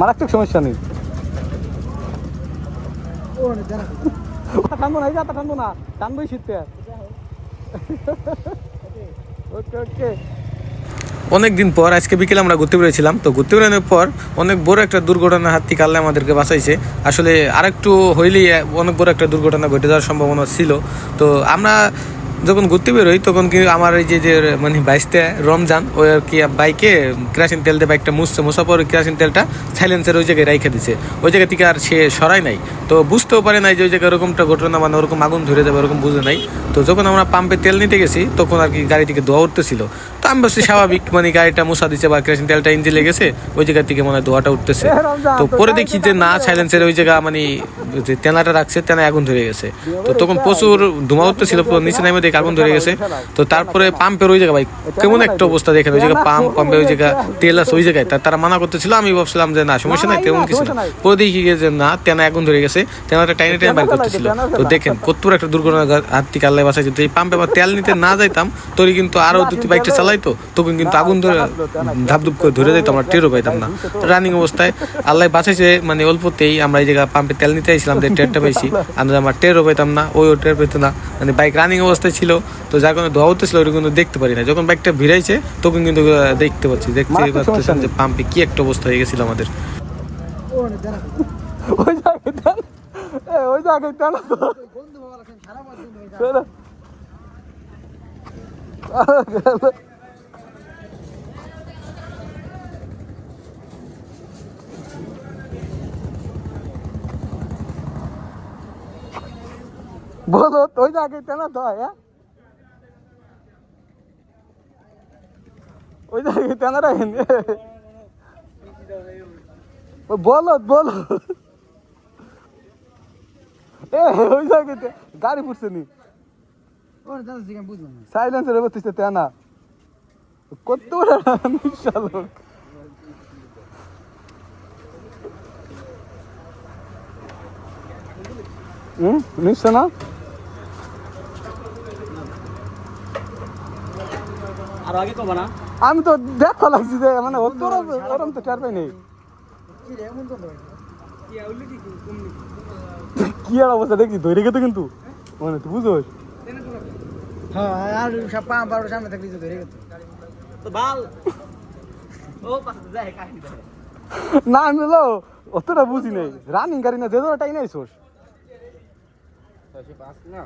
মারাত্মক সমস্যা নেই। টানবো না, এই যাতা টানবো না, টানবোই শীতে। ওকে ওকে। অনেক দিন পর, আজকে বিকেলে আমরা ঘুরতে বেরিয়েছিলাম, তো ঘুরতে বেরোনোর পর অনেক বড় একটা দুর্ঘটনার হাত থেকে আল্লাহ আমাদেরকে বাঁচাইছে। আসলে আরেকটু হইলেই অনেক বড় একটা দুর্ঘটনা ঘটে যাওয়ার সম্ভাবনা ছিল। তো আমরা যখন ঘুরতে বেরোই, তখন কি আমার এই যে যে মানে বাইশটা রমজান ওই আর কি বাইকে কেরাসিন তেল দিয়ে বাইকটা মুছছে মোছার পর কেরাসিন তেলটা সাইলেন্সের ওই জায়গায় রাইখে দিছে। ওই জায়গা থেকে আর সে সরাই নাই। তো বুঝতেও পারে নাই যে ওই জায়গায় ওরকমটা ঘটনা মানে ওরকম আগুন ধরে যাবে, ওরকম বুঝে নাই। তো যখন আমরা পাম্পে তেল নিতে গেছি, তখন আর কি গাড়ি থেকে ধোয়া উঠতেছিল। তো আমি ভাবছি স্বাভাবিক মানে গাড়িটা মোছা দিচ্ছে বা কেরাসিন তেলটা ইঞ্জিন লেগেছে ওই জায়গা থেকে মনে হয় ধোয়াটা উঠতেছে। তো পরে দেখি যে না, সাইলেন্সের ওই জায়গা মানে তেনাটা রাখছে তেনায় আগুন ধরে গেছে। তো তখন প্রচুর ধোঁয়া উঠতেছিল নিচে নামে দেখে আগুন ধরে গেছে। তো তারপরে পাম্পের ওই জায়গা ভাই, কেমন একটা অবস্থা দেখেন, ওই জায়গায় পাম্প, পাম্পের ওই জায়গা, তেল আছে, ওই জায়গায়। তারা মানা করতেছিল, আমি ভাবছিলাম যে না, সমস্যা নাই, তেমন কিছু না। পরে দেখি যে না, তেনা আগুন ধরে গেছে তেনাটা টাইনে টাইনে বাইর করতেছিল। তো দেখেন কত একটা দুর্ঘটনা হাত থেকে আল্লাহ বাঁচাইছে তো এই পাম্পে আবার তেল নিতে না যাইতাম তোরই কিন্তু আরও দুটি বাইকটা চালাইতো, তখন কিন্তু আগুন ধরে ধাপধুপ করে ধরে যাইতো, আমরা টেরও পাইতাম না। রানিং অবস্থায় আল্লাহ বাঁচাইছে মানে অল্পতেই আমরা এই জায়গা পাম্পে তেল নিতে আইছিলাম যে টেরটা পাইছি। আমরা আমার টেরও পাইতাম না ওই টের পেতো না। মানে বাইক রানিং অবস্থায় ছিল তো যার কারণে ধোয়া হতেছিল ওটা কিন্তু দেখতে পারি না যখন বাইকটা ভিড়াইছে তখন কিন্তু দেখতে পাচ্ছি। দেখতে পাচ্ছেন যে পাম্পে কি একটা অবস্থা হয়ে গেছিল আমাদের। ওই জায়গায় ওই জায়গায় ওই জায়গায় টানা তো হ্যাঁ ওই জায়গায় টানা রাখেন বলো বলো এ ওই জায়গাতে গাড়ি ফুটছে নি? সাইলেন্সের বলতেছে তেনা। কত বড় নিঃশ্বাস লোক। হুম নিশ্চয় না? আর আগে কবা না। আমি তো দেখ লাগছি যে মানে তোর ওরম তো টের পাই নেই। কি আর অবস্থা দেখছি ধরে গেছে কিন্তু। মানে তুই বুঝোস? হ্যাঁ আর সব পা বারো সামনে থাকলে তো ধরে গেত তো বাল। ও পাশে যায় কাহি না আমি হলো অতটা বুঝি নাই। রানিং গাড়ি না যে ধরো টাই নাই সোস। না।